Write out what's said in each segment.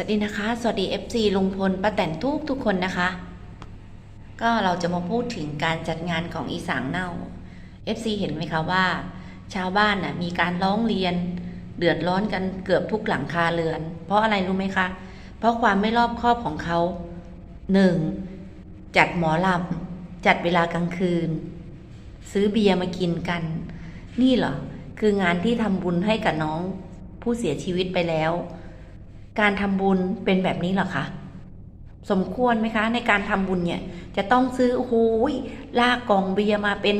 สวัสดีนะคะ สวัสดี FC ลุงพลป้าแตนทุกทุกคนนะคะ ก็เราจะมาพูดถึงการจัดงานของอีสางเน่า FC เห็นไหมคะว่า ชาวบ้านน่ะมีการร้องเรียน เดือดร้อนกันเกือบทุกหลังคาเรือน เพราะอะไรรู้ไหมคะ เพราะความไม่รอบคอบของเขาหนึ่งจัดหมอลำจัดเวลากลางคืน ซื้อเบียร์มากินกัน นี่เหรอคืองานที่ทำบุญให้กับน้องผู้เสียชีวิตไปแล้ว การทำบุญเป็นแบบนี้เหรอคะ สมควรไหมคะ ในการทำบุญเนี่ย จะต้องซื้อโอ้โหยลากกล่องเบียร์มาเป็น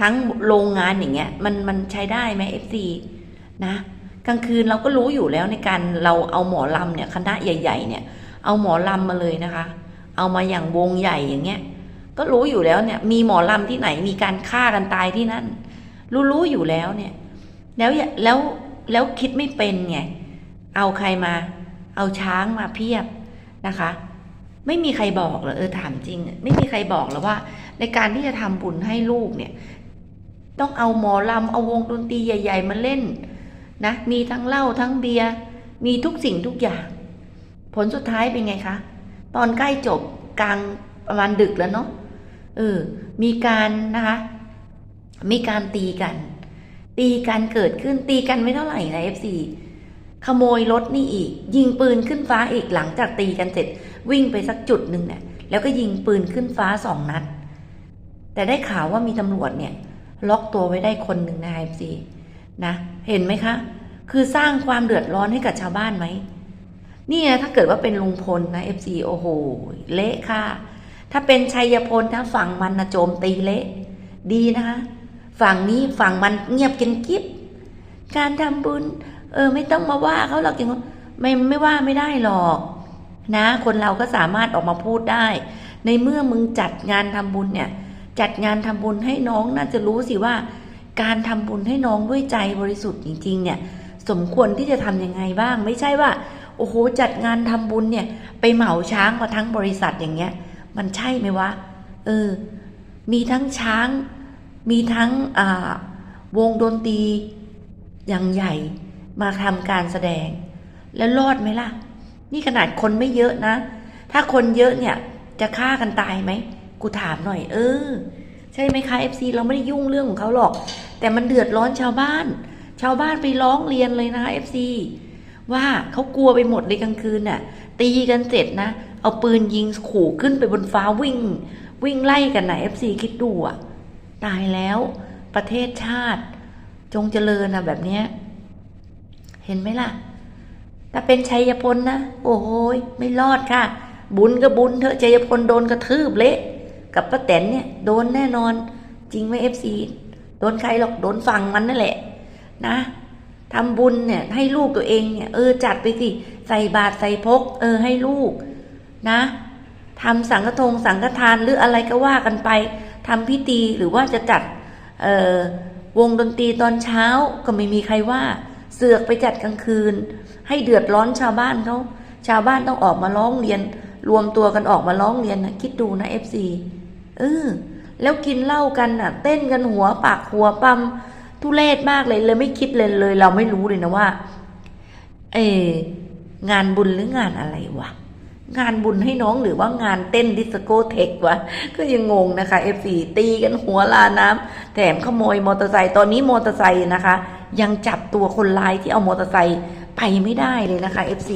ทั้งโรงงานอย่างเงี้ย มันมันใช้ได้ไหมเอฟซีนะกลางคืนเราก็รู้อยู่แล้วในการเราเอาหมอลำเนี่ยคณะใหญ่ ๆ เนี่ย เอาหมอลำมาเลยนะคะ เอามาอย่างวงใหญ่อย่างเงี้ย ก็รู้อยู่แล้วเนี่ย มีหมอลำที่ไหนมีการฆ่ากันตายที่นั่น รู้รู้อยู่แล้วเนี่ย แล้วแล้วแล้วคิดไม่เป็นไง เอาใครมา เอาช้างมาเพียบนะคะ ไม่มีใครบอกหรอเออถามจริง ไม่มีใครบอกหรอว่า ในการที่จะทำบุญให้ลูกเนี่ย ต้องเอาหมอลำเอาวงดนตรีใหญ่ ๆ มาเล่นนะมีทั้งเหล้าทั้งเบียร์มีทุกสิ่งทุกอย่าง ผลสุดท้ายเป็นไงคะ ตอนใกล้จบกลางประมาณดึกแล้วเนาะเออ มีการนะคะ มีการตีกัน ตีกันเกิดขึ้นตีกันไม่เท่าไหร่นะเอฟซี ขโมยรถนี่อีก ยิงปืนขึ้นฟ้าอีกหลังจากตีกันเสร็จ วิ่งไปสักจุดหนึ่งเนี่ยแล้วก็ยิงปืนขึ้นฟ้าสองนัด แต่ได้ข่าวว่ามีตำรวจเนี่ย ล็อกตัวไว้ได้คนหนึ่งนะเอฟซีนะ เห็นไหมคะ คือสร้างความเดือดร้อนให้กับชาวบ้านไหมนี่นะถ้าเกิดว่าเป็นลุงพลนะเอฟซีโอ้โห เละค่ะ ถ้าเป็นชัยพลนะฝั่งมันนะโจมตีเละ ดีนะคะ ฝั่งนี้ฝั่งมันเงียบกินกิ๊บการทำบุญ เออ ไม่ต้องมาว่าเขาหรอกจริงไม่ไม่ว่าไม่ได้หรอก นะ คนเราก็สามารถออกมาพูดได้ ในเมื่อมึงจัดงานทำบุญเนี่ย จัดงานทำบุญให้น้องน่าจะรู้สิว่า การทำบุญให้น้องด้วยใจบริสุทธิ์จริง ๆ เนี่ย สมควรที่จะทำยังไงบ้าง ไม่ใช่ว่า โอ้โหจัดงานทำบุญเนี่ย ไปเหมาช้างมาทั้งบริษัทอย่างเงี้ย มันใช่ไหมวะเออ มีทั้งช้าง มีทั้งอ่าวงดนตรีอย่างใหญ่ มาทำการแสดง แล้วรอดไหมล่ะ นี่ขนาดคนไม่เยอะนะ ถ้าคนเยอะเนี่ยจะฆ่ากันตายไหม กูถามหน่อย เออ ใช่ไหมคะ FC เราไม่ได้ยุ่งเรื่องของเขาหรอก แต่มันเดือดร้อนชาวบ้าน ชาวบ้านไปร้องเรียนเลยนะคะ FC ว่าเขากลัวไปหมดเลยกลางคืนน่ะ ตีกันเสร็จนะ เอาปืนยิงขู่ขึ้นไปบนฟ้าวิ่ง วิ่งไล่กันนะ FC คิดดูอะ ตายแล้ว ประเทศชาติ จงเจริญนะแบบเนี้ย เห็นไหมล่ะ ถ้าเป็นชัยพลนะ โอ้โหไม่รอดค่ะ บุญก็บุญเถอะชัยพลโดนกระทืบเละ กับป้าแตนเนี่ย โดนแน่นอน จริงไหมเอฟซีโดนใครหรอกโดนฝั่งมันนั่นแหละ นะทำบุญเนี่ย ให้ลูกตัวเองเนี่ย เออจัดไปสิ ใส่บาตรใส่พก เออให้ลูก นะทำสังฆทงสังฆทานหรืออะไรก็ว่ากันไปทำพิธีหรือว่าจะจัดเออวงดนตรีตอนเช้าก็ไม่มีใครว่า เสือกไปจัดกลางคืน ให้เดือดร้อนชาวบ้านเขาชาวบ้านต้องออกมาร้องเรียน รวมตัวกันออกมาร้องเรียนนะคิดดูนะเอฟซีเออแล้วกินเหล้ากันน่ะ เต้นกันหัวปากหัวปั๊มทุเรศมากเลยเลยไม่คิดเลยเลย เราไม่รู้เลยนะว่า เอองานบุญหรืองานอะไรวะงานบุญให้น้องหรือว่างานเต้นดิสโกเทควะ ก็ยังงงนะคะ F4 ตีกันหัวลาน้ำแถมขโมยมอเตอร์ไซค์ตอนนี้มอเตอร์ไซค์นะคะ ยังจับตัวคนร้ายที่เอามอเตอร์ไซค์ไปไม่ได้เลยนะคะ F4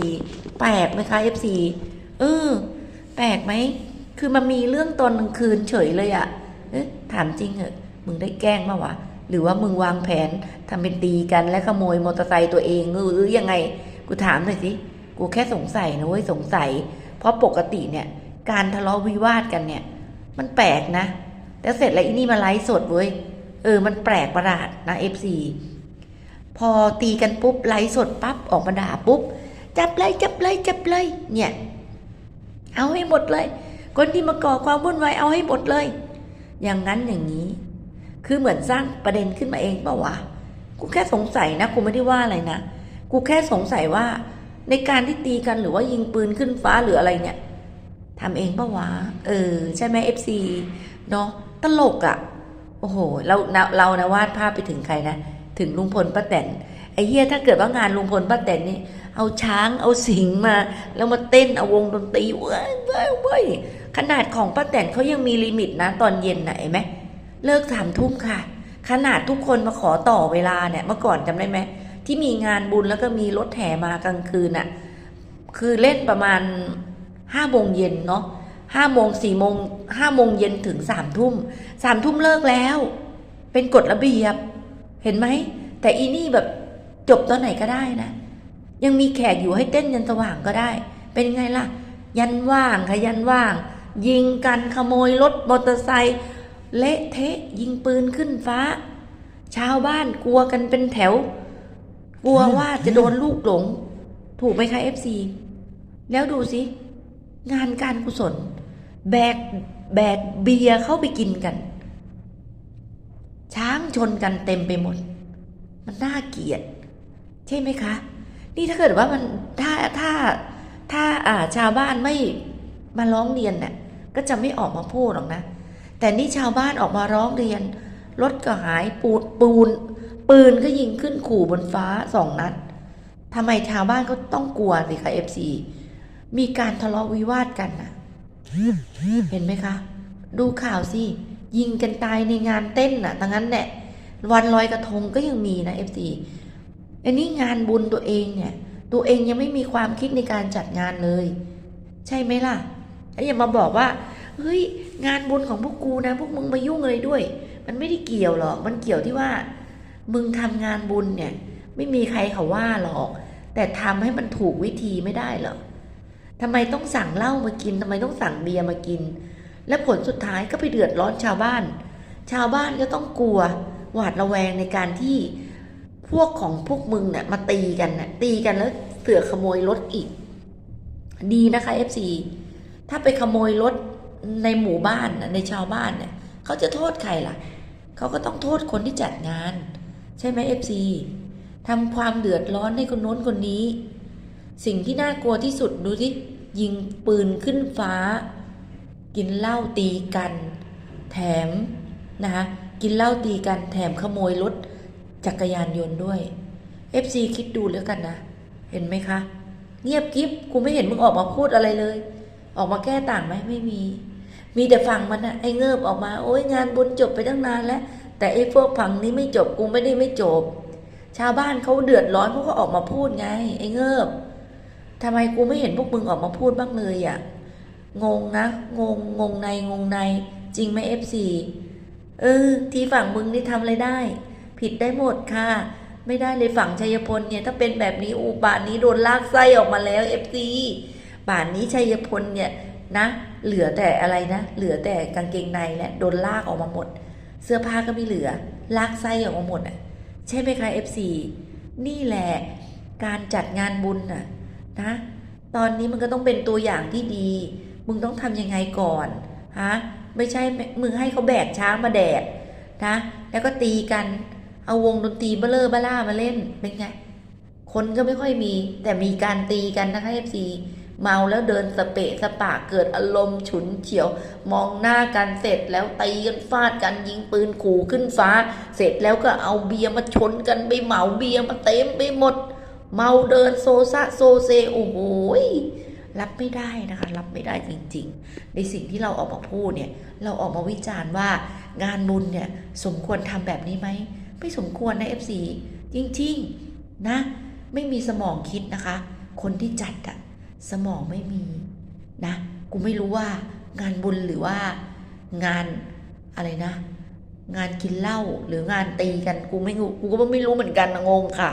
แปลกไหมคะ F4 เออแปลกไหม คือมันมีเรื่องตอนกลางคืนเฉยเลยอะเอ๊ะถามจริงเหอะมึงได้แกล้งมาวะ หรือว่ามึงวางแผนทำเป็นตีกันและขโมยมอเตอร์ไซค์ตัวเองหรือยังไง กูถามหน่อยสิ กูแค่สงสัยนะเว้ยสงสัย เพราะปกติเนี่ย การทะเลาะวิวาทกันเนี่ย มันแปลกนะ แล้วเสร็จแล้วอีนี่มาไลฟ์สดเว้ย เออ มันแปลกประหลาดนะเอฟซี พอตีกันปุ๊บไลฟ์สดปั๊บออกมาด่าปุ๊บ จับเลยจับเลยจับเลยเนี่ย เอาให้หมดเลย คนที่มาก่อความวุ่นวายเอาให้หมดเลย อย่างนั้นอย่างนี้ คือเหมือนสร้างประเด็นขึ้นมาเองเปล่าวะกูแค่สงสัยนะกูไม่ได้ว่าอะไรนะกูแค่สงสัยว่า ในการที่ตีกันหรือว่ายิงปืนขึ้นฟ้าหรืออะไรเนี่ยทำเองปะวะ เออ ใช่ไหมเอฟซีเนาะตลกอะ่ะ โอ้โห เราเราเรานะวาดภาพไปถึงใครนะ ถึงลุงพลป้าแตนไอ้เหี้ยถ้าเกิดว่างานลุงพลป้าแตนนี่เอาช้างเอาสิงมา แล้วมาเต้นเอาวงดนตรีเว้ยเว้ยเว้ยขนาดของป้าแตนเขายังมีลิมิตนะตอนเย็นน่ะเห็นไหมเลิกสามทุ่มค่ะ ขนาดทุกคนมาขอต่อเวลาเนี่ยเมื่อก่อนจำได้ไหมที่มีงานบุญแล้วก็มีรถแห่มากลางคืนน่ะคือเล่นประมาณห้าโมงเย็นเนาะห้าโมงสี่โมงห้าโมงเย็นถึงสามทุ่มสามทุ่มเลิกแล้ว เป็นกฎระเบียบ ห็นไหม แต่อีนี่แบบจบตอนไหนก็ได้นะ ยังมีแขกอยู่ให้เต้นยันสว่างก็ได้ เป็นไงล่ะ ยันว่างค่ะยันว่าง ยิงกันขโมยรถมอเตอร์ไซค์เละเทะยิงปืนขึ้นฟ้า ชาวบ้านกลัวกันเป็นแถว กลัวว่าจะโดนลูกหลง ถูกไหมคะเอฟซีแล้วดูสิ งานการกุศล แบกแบกเบียร์เข้าไปกินกัน ช้างชนกันเต็มไปหมด มันน่าเกลียด ใช่ไหมคะ นี่ถ้าเกิดว่ามันถ้าถ้าถ้าอ่าชาวบ้านไม่มาร้องเรียนน่ะก็จะไม่ออกมาพูดหรอกนะ แต่นี่ชาวบ้านออกมาร้องเรียน รถก็หายปูดปูน ปืนก็ยิงขึ้นขู่บนฟ้าสองนัดทำไมชาวบ้านก็ต้องกลัวสิคะเอฟซีมีการทะเลาะวิวาทกันนะเห็นไหมคะ ดูข่าวสิ ยิงกันตายในงานเต้นน่ะดังนั้นแหละวันลอยกระทงก็ยังมีนะเอฟซีอันนี้งานบุญตัวเองเนี่ย ตัวเองยังไม่มีความคิดในการจัดงานเลย ใช่ไหมล่ะไอ้อย่ามาบอกว่าเฮ้ยงานบุญของพวกกูนะ พวกมึงมายุ่งอะไรด้วย มันไม่ได้เกี่ยวหรอก มันเกี่ยวที่ว่า มึงทำงานบุญเนี่ย ไม่มีใครเขาว่าหรอก แต่ทำให้มันถูกวิธีไม่ได้หรอกทำไมต้องสั่งเหล้ามากินทำไมต้องสั่งเบียร์มากิน และผลสุดท้ายก็ไปเดือดร้อนชาวบ้าน ชาวบ้านก็ต้องกลัว หวาดระแวงในการที่พวกของพวกมึงเนี่ยมาตีกันน่ะตีกันแล้วเสือขโมยรถอีก ดีนะคะ FC ถ้าไปขโมยรถในหมู่บ้านในชาวบ้านเนี่ยเขาจะโทษใครล่ะ เขาก็ต้องโทษคนที่จัดงาน ใช่ไหม FC ทำความเดือดร้อนให้คนโน้นคนนี้ สิ่งที่น่ากลัวที่สุดดูที่ยิงปืนขึ้นฟ้า กินเหล้าตีกัน แถมนะคะกินเหล้าตีกันแถมขโมยรถจักรยานยนต์ด้วย FC คิดดูแล้วกันนะ เห็นไหมคะ เงียบกิ๊บกูไม่เห็นมึงออกมาพูดอะไรเลย ออกมาแก้ต่างไหมไม่มี มีแต่ฝั่งมันอะไอ้เงิบออกมา โอ้ยงานบุญจบไปตั้งนานแล้ว แต่ไอ้พวกฝังนี้ไม่จบกูไม่ได้ไม่จบ ชาวบ้านเขาเดือดร้อนเขาก็ออกมาพูดไง ไอ้เงิบทำไมกูไม่เห็นพวกมึงออกมาพูดบ้างเลยอะ งงนะ งง งงใน งงใน จริงไหมเอฟซีเออ ที่ฝั่งมึงนี่ทำอะไรได้ ผิดได้หมดค่ะ ไม่ได้เลยฝั่งชัยพลเนี่ย ถ้าเป็นแบบนี้อูป่านนี้โดนลากไส้ออกมาแล้วเอฟซีป่านนี้ชัยพลเนี่ยนะ เหลือแต่อะไรนะ เหลือแต่กางเกงในแหละโดนลากออกมาหมด เสื้อผ้าก็ไม่เหลือ ลากไส้ออกมาหมดอะ ใช่ไหมคะ FC นี่แหละการจัดงานบุญน่ะนะ ตอนนี้มันก็ต้องเป็นตัวอย่างที่ดี มึงต้องทำยังไงก่อนฮะไม่ใช่มึงให้เขาแบกช้างมาแดกนะ แล้วก็ตีกัน เอาวงดนตรีเบลเลอร์บล่ามาเล่นเป็นไง คนก็ไม่ค่อยมี แต่มีการตีกันนะคะ FC เมาแล้วเดินสเปะสปะเกิดอารมณ์ฉุนเฉียว มองหน้ากันเสร็จแล้วตีกันฟาดกันยิงปืนขู่ขึ้นฟ้า เสร็จแล้วก็เอาเบียร์มาชนกันไปเหมาเบียร์มาเต็มไปหมด เมาเดินโซซะโซเซโอ้โหย รับไม่ได้นะคะ รับไม่ได้จริงๆ ในสิ่งที่เราออกมาพูดเนี่ย เราออกมาวิจารณ์ว่างานบุญเนี่ยสมควรทำแบบนี้ไหม ไม่สมควรนะ FC จริงๆนะ ไม่มีสมองคิดนะคะ คนที่จัดอะสมองไม่มีนะ กูไม่รู้ว่างานบุญหรือว่างานอะไรนะ งานกินเหล้าหรืองานตีกันกูไม่กูก็ไม่รู้เหมือนกันนะงงค่ะ